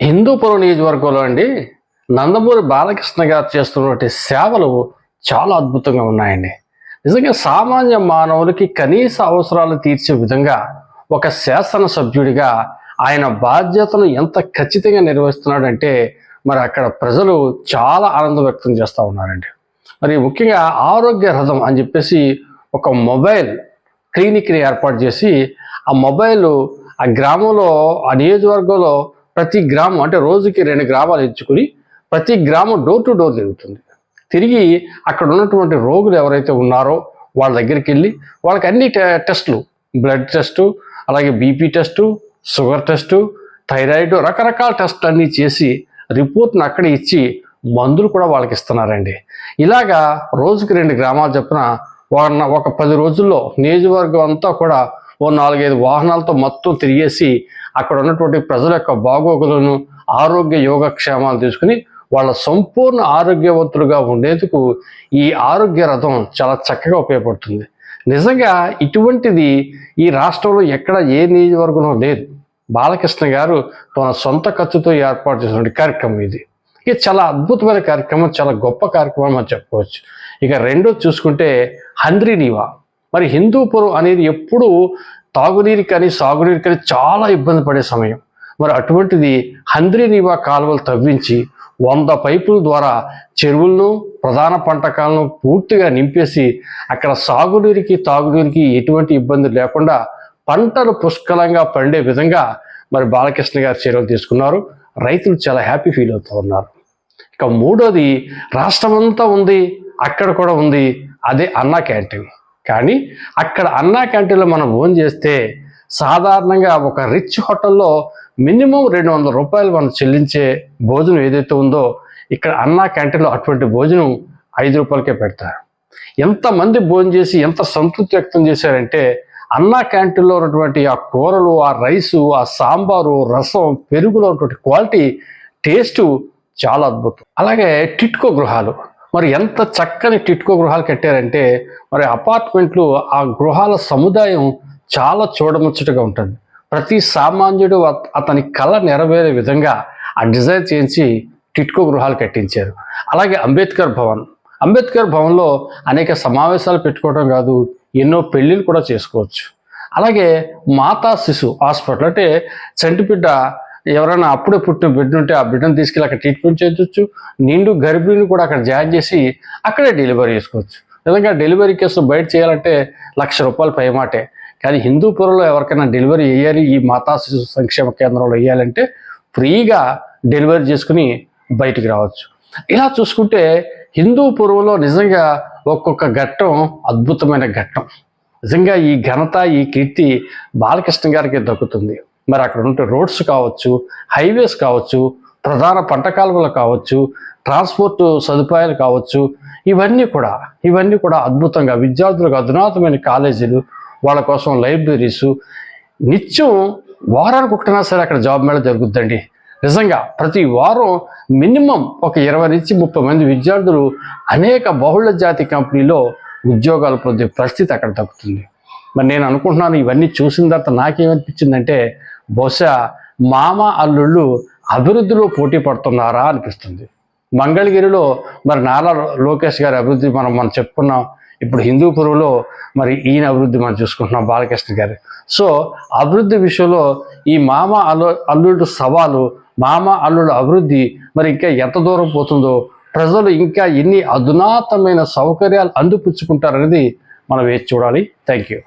హిందూపురం నియోజకవర్గంలో అండి నందమూరి బాలకృష్ణ గారు చేస్తున్నటువంటి సేవలు చాలా అద్భుతంగా ఉన్నాయండి. నిజంగా సామాన్య మానవులకి కనీస అవసరాలు తీర్చే విధంగా ఒక శాసనసభ్యుడిగా ఆయన బాధ్యతను ఎంత ఖచ్చితంగా నిర్వహిస్తున్నాడంటే మరి అక్కడ ప్రజలు చాలా ఆనందం వ్యక్తం చేస్తూ ఉన్నారండి. మరి ముఖ్యంగా ఆరోగ్య రథం అని చెప్పేసి ఒక మొబైల్ క్లినిక్ని ఏర్పాటు చేసి ఆ మొబైల్ ఆ గ్రామంలో ఆ నియోజకవర్గంలో ప్రతి గ్రామం అంటే రోజుకి రెండు గ్రామాలు ఎంచుకుని ప్రతి గ్రామం డోర్ టు డోర్ తిరుగుతుంది. తిరిగి అక్కడ ఉన్నటువంటి రోగులు ఎవరైతే ఉన్నారో వాళ్ళ దగ్గరికి వెళ్ళి వాళ్ళకి అన్ని టె- టెస్టులు బ్లడ్ టెస్టు అలాగే BP test sugar test thyroid రకరకాల టెస్టులు అన్నీ చేసి రిపోర్ట్ని అక్కడ ఇచ్చి మందులు కూడా వాళ్ళకి ఇస్తున్నారండి. ఇలాగా రోజుకి రెండు గ్రామాలు చొప్పున ఒక పది రోజుల్లో నియోజకవర్గం అంతా కూడా ఓ నాలుగైదు వాహనాలతో మొత్తం తిరిగేసి అక్కడ ఉన్నటువంటి ప్రజల యొక్క బాగోగులను ఆరోగ్య యోగక్షేమాలు తీసుకుని వాళ్ళ సంపూర్ణ ఆరోగ్యవంతులుగా ఉండేందుకు ఈ ఆరోగ్య రథం చాలా చక్కగా ఉపయోగపడుతుంది. నిజంగా ఇటువంటిది ఈ రాష్ట్రంలో ఎక్కడ ఏ నియోజకవర్గంలో లేదు. బాలకృష్ణ గారు తన సొంత ఖర్చుతో ఏర్పాటు చేసినటువంటి కార్యక్రమం ఇది. ఇది చాలా అద్భుతమైన కార్యక్రమం చాలా గొప్ప కార్యక్రమం అని చెప్పుకోవచ్చు. ఇక రెండో చూసుకుంటే హంద్రీ నీవా. మరి హిందూపురం అనేది ఎప్పుడు తాగునీరు కానీ సాగునీరు కానీ చాలా ఇబ్బంది పడే సమయం. మరి అటువంటిది హంద్రీనీవా కాలువలు తవ్వించి వంద పైపుల ద్వారా చెరువులను ప్రధాన పంటకాలను పూర్తిగా నింపేసి అక్కడ సాగునీరుకి తాగునీరుకి ఎటువంటి ఇబ్బంది లేకుండా పంటలు పుష్కలంగా పండే విధంగా మరి బాలకృష్ణ గారు చర్యలు తీసుకున్నారు. రైతులు చాలా హ్యాపీ ఫీల్ అవుతూ ఉన్నారు. ఇక మూడోది రాష్ట్రమంతా ఉంది అక్కడ కూడా ఉంది అదే అన్నా క్యాంటీన్. కానీ అక్కడ అన్నా క్యాంటీన్లో మనం ఓన్ చేస్తే సాధారణంగా ఒక రిచ్ హోటల్లో మినిమం రెండు వందల రూపాయలు మనం చెల్లించే భోజనం ఏదైతే ఉందో ఇక్కడ అన్నా క్యాంటీన్లో అటువంటి భోజనం ఐదు రూపాయలకే పెడతారు. ఎంతమంది భోజనం చేసి ఎంత సంతృప్తి వ్యక్తం చేశారంటే అన్నా క్యాంటీన్లో ఉన్నటువంటి ఆ కూరలు ఆ రైసు ఆ సాంబారు రసం పెరుగులో ఉన్నటువంటి క్వాలిటీ టేస్టు చాలా అద్భుతం. అలాగే టిట్కో గృహాలు. మరి ఎంత చక్కని టిట్కో గృహాలు కట్టారంటే మరి అపార్ట్మెంట్లు ఆ గృహాల సముదాయం చాలా చూడముచ్చటగా ఉంటుంది. ప్రతి సామాన్యుడు అత- అతని కళ నెరవేరే విధంగా ఆ డిజైన్ చేయించి టిట్కో గృహాలు కట్టించారు. అలాగే అంబేద్కర్ భవన్. అంబేద్కర్ భవన్లో అనేక సమావేశాలు పెట్టుకోవడం కాదు ఎన్నో పెళ్ళిళ్ళు కూడా చేసుకోవచ్చు. అలాగే మాతా శిశు హాస్పిటల్ అంటే చంటిబిడ్డ ఎవరైనా అప్పుడే పుట్టిన బిడ్డ ఉంటే ఆ బిడ్డను తీసుకెళ్ళి అక్కడ ట్రీట్మెంట్ చేయొచ్చు నిండు గర్భిణిని కూడా అక్కడ జాయిన్ చేసి అక్కడే డెలివరీ చేసుకోవచ్చు. నిజంగా డెలివరీ కేసు బయట చేయాలంటే లక్ష రూపాయలు పైమాటే కానీ హిందూపురంలో ఎవరికైనా డెలివరీ వేయాలి ఈ మాతా శిశు సంక్షేమ కేంద్రంలో వేయాలంటే ఫ్రీగా డెలివరీ చేసుకుని బయటికి రావచ్చు. ఇలా చూసుకుంటే హిందూపురంలో నిజంగా ఒక్కొక్క ఘట్టం అద్భుతమైన ఘట్టం. నిజంగా ఈ ఘనత ఈ కీర్తి బాలకృష్ణ గారికి దక్కుతుంది. మరి అక్కడ ఉంటే రోడ్స్ కావచ్చు హైవేస్ కావచ్చు ప్రధాన పంట కాలువలు కావచ్చు ట్రాన్స్పోర్ట్ సదుపాయాలు కావచ్చు ఇవన్నీ కూడా ఇవన్నీ కూడా అద్భుతంగా విద్యార్థులకు అధునాతమైన కాలేజీలు వాళ్ళ కోసం లైబ్రరీసు నిత్యం వారానికి ఒకటినా సరే అక్కడ జాబ్ మేళ జరుగుద్దండి. నిజంగా ప్రతి వారం మినిమం ఒక ఇరవై నుంచి ముప్పై మంది విద్యార్థులు అనేక బహుళ జాతి కంపెనీలో ఉద్యోగాలు పొందే పరిస్థితి అక్కడ దక్కుతుంది. మరి నేను అనుకుంటున్నాను ఇవన్నీ చూసిన తర్వాత నాకేమనిపించిందంటే బహుశా మామ అల్లుళ్ళు అభివృద్ధిలో పోటీ పడుతున్నారా అనిపిస్తుంది. మంగళగిరిలో మరి నారా లోకేష్ గారి అభివృద్ధి మనం మనం చెప్పుకున్నాం. ఇప్పుడు హిందూపురంలో మరి ఈయన అభివృద్ధి మనం చూసుకుంటున్నాం బాలకృష్ణ గారి. సో అభివృద్ధి విషయంలో ఈ మామ అల్లు అల్లుడు సవాలు మామ అల్లుడు అభివృద్ధి మరి ఇంకా ఎంత దూరం పోతుందో ప్రజలు ఇంకా ఎన్ని అధునాతమైన సౌకర్యాలు అందిపుచ్చుకుంటారనేది మనం వేచి చూడాలి. Thank you